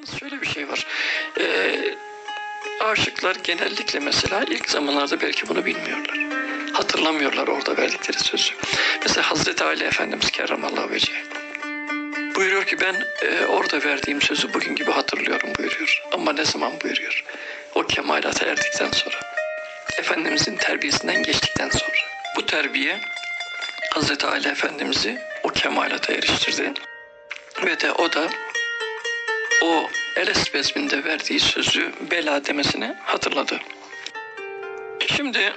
Yalnız şöyle bir şey var. Ee, aşıklar genellikle mesela ilk zamanlarda belki bunu bilmiyorlar. Hatırlamıyorlar orada verdikleri sözü. Mesela Hazreti Ali Efendimiz Kerramallahu Vecehi. Buyuruyor ki ben e, orada verdiğim sözü bugün gibi hatırlıyorum buyuruyor. Ama ne zaman buyuruyor? O kemalata erdikten sonra. Efendimizin terbiyesinden geçtikten sonra. Bu terbiye Hazreti Ali Efendimiz'i o kemalata eriştirdi. Ve de o da o Eles bezminde verdiği sözü bela demesini hatırladı. Şimdi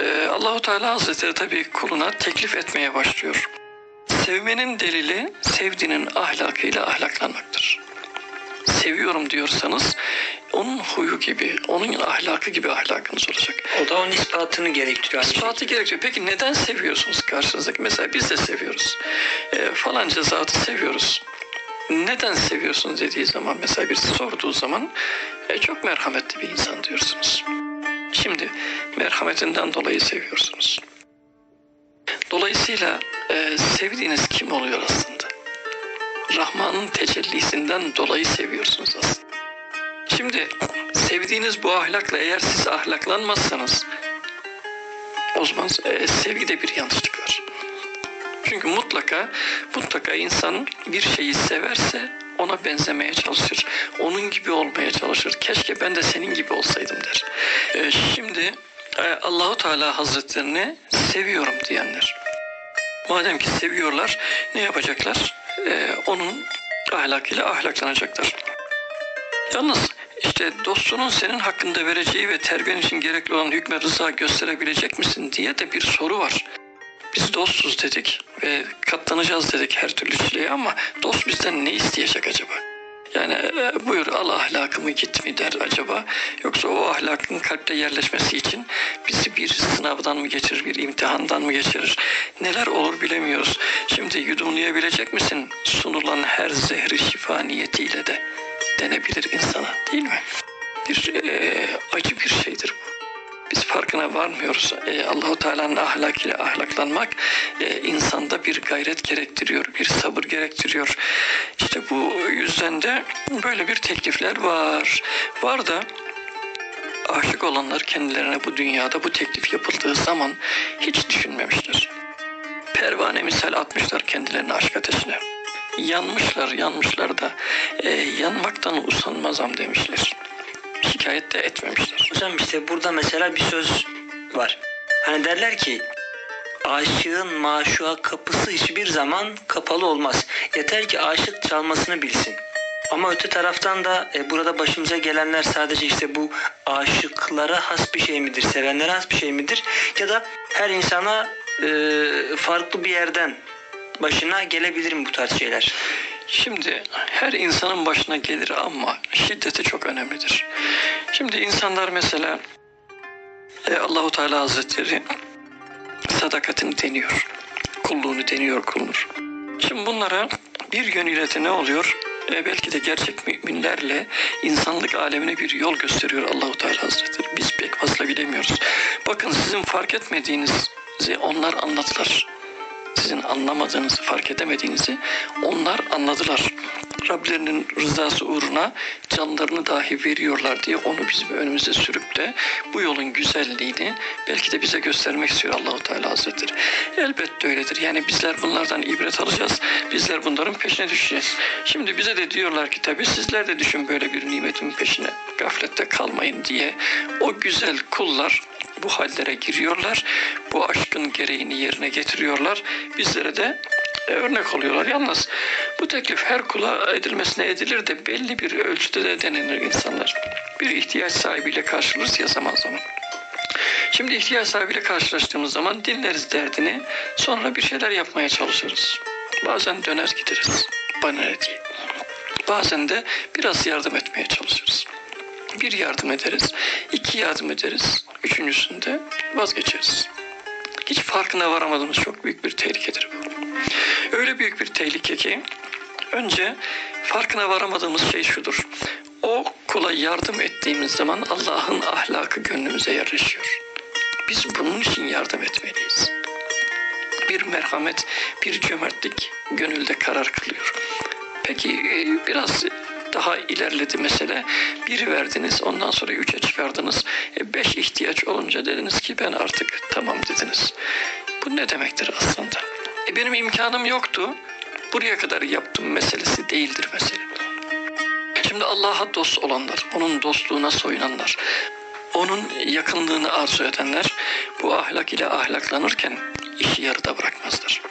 e, Allahu Teala Hazretleri tabii kuluna teklif etmeye başlıyor. Sevmenin delili sevdiğinin ahlakıyla ahlaklanmaktır. Seviyorum diyorsanız onun huyu gibi, onun ahlakı gibi ahlakınız olacak. O da onun ispatını gerektiriyor. İspatı gerekiyor. Peki neden seviyorsunuz karşınızdaki? Mesela biz de seviyoruz. E, falanca zatı seviyoruz. Neden seviyorsunuz dediği zaman mesela birisi sorduğu zaman e, çok merhametli bir insan diyorsunuz. Şimdi merhametinden dolayı seviyorsunuz. Dolayısıyla e, sevdiğiniz kim oluyor aslında? Rahman'ın tecellisinden dolayı seviyorsunuz aslında. Şimdi sevdiğiniz bu ahlakla eğer siz ahlaklanmazsanız o zaman e, sevgide bir yanlışlık var. Çünkü mutlaka mutlaka insan bir şeyi severse ona benzemeye çalışır. Onun gibi olmaya çalışır. Keşke ben de senin gibi olsaydım der. E, şimdi e, Allahu Teala Hazretlerini seviyorum diyenler. Madem ki seviyorlar ne yapacaklar? E, onun ahlakıyla ahlaklanacaklar. Yalnız işte dostunun senin hakkında vereceği ve terbiyen için gerekli olan hükme rıza gösterebilecek misin diye de bir soru var. Biz dostuz dedik ve katlanacağız dedik her türlü çileye ama dost bizden ne isteyecek acaba? Yani e, buyur al ahlakımı git mi der acaba? Yoksa o ahlakın kalpte yerleşmesi için bizi bir sınavdan mı geçirir, bir imtihandan mı geçirir? Neler olur bilemiyoruz. Şimdi yudumlayabilecek misin sunulan her zehri şifa niyetiyle de denebilir insana değil mi? Bir e, acı bir şeydir bu. Biz farkına varmıyoruz. E, Allahu Teala'nın ahlakıyla ahlaklanmak e, insanda bir gayret gerektiriyor, bir sabır gerektiriyor. İşte bu yüzden de böyle bir teklifler var. Var da aşık olanlar kendilerine bu dünyada bu teklif yapıldığı zaman hiç düşünmemişler. Pervane misal atmışlar kendilerini aşk ateşine. Yanmışlar, yanmışlar da e, yanmaktan usanmazam demişler. Şikayet de etmemişler. Hocam işte burada mesela bir söz var. Hani derler ki aşığın maşuğa kapısı hiçbir zaman kapalı olmaz. Yeter ki aşık çalmasını bilsin. Ama öte taraftan da e, burada başımıza gelenler sadece işte bu aşıklara has bir şey midir, sevenlere has bir şey midir? Ya da her insana e, farklı bir yerden başına gelebilir mi bu tarz şeyler? Şimdi her insanın başına gelir ama şiddeti çok önemlidir. Şimdi insanlar mesela e, Allahu Teala Hazretleri sadakatini deniyor. Kulluğunu deniyor kulunur. Şimdi bunlara bir yönüyle de ne oluyor? E, belki de gerçek müminlerle insanlık alemine bir yol gösteriyor Allahu Teala Hazretleri. Biz pek fazla bilemiyoruz. Bakın sizin fark etmediğinizi onlar anlattılar sizin anlamadığınızı, fark edemediğinizi onlar anladılar. Rablerinin rızası uğruna canlarını dahi veriyorlar diye onu bizim önümüze sürüp de bu yolun güzelliğini belki de bize göstermek istiyor Allahu Teala Hazretleri. Elbette öyledir. Yani bizler bunlardan ibret alacağız. Bizler bunların peşine düşeceğiz. Şimdi bize de diyorlar ki tabii sizler de düşün böyle bir nimetin peşine. Gaflette kalmayın diye o güzel kullar bu hallere giriyorlar. Bu aşkın gereğini yerine getiriyorlar. Bizlere de e, örnek oluyorlar. Yalnız bu teklif her kula edilmesine edilir de belli bir ölçüde de denilir insanlar. Bir ihtiyaç sahibiyle karşılaşırız ya zaman zaman. Şimdi ihtiyaç sahibiyle karşılaştığımız zaman dinleriz derdini. Sonra bir şeyler yapmaya çalışırız. Bazen döner gideriz. Bana ne. Bazen de biraz yardım etmeye çalışırız. Bir yardım ederiz, iki yardım ederiz, üçüncüsünde vazgeçeriz. Hiç farkına varamadığımız çok büyük bir tehlikedir bu. Öyle büyük bir tehlike ki önce farkına varamadığımız şey şudur. O kula yardım ettiğimiz zaman Allah'ın ahlakı gönlümüze yerleşiyor. Biz bunun için yardım etmeliyiz. Bir merhamet, bir cömertlik gönülde karar kılıyor. Peki biraz daha ilerledi mesele. Bir verdiniz ondan sonra üçe çıkardınız. E, beş ihtiyaç olunca dediniz ki ben artık tamam dediniz. Bu ne demektir aslında? E, benim imkanım yoktu. Buraya kadar yaptım meselesi değildir mesele. Şimdi Allah'a dost olanlar, onun dostluğuna soyunanlar, onun yakınlığını arzu edenler bu ahlak ile ahlaklanırken işi yarıda bırakmazlar.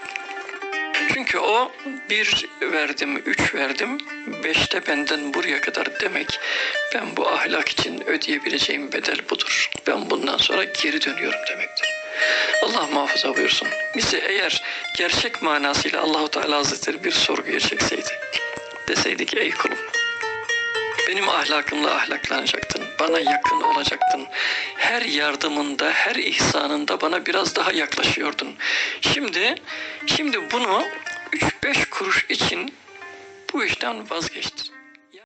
Çünkü o bir verdim, üç verdim, beşte benden buraya kadar demek ben bu ahlak için ödeyebileceğim bedel budur. Ben bundan sonra geri dönüyorum demektir. Allah muhafaza buyursun. Bizi eğer gerçek manasıyla Allahu Teala Hazretleri bir sorguya çekseydi, deseydi ki ey kulum benim ahlakımla ahlaklanacaktın. Bana yakın olacaktın. Her yardımında, her ihsanında bana biraz daha yaklaşıyordun. Şimdi, şimdi bunu 3-5 kuruş için bu işten vazgeçtin.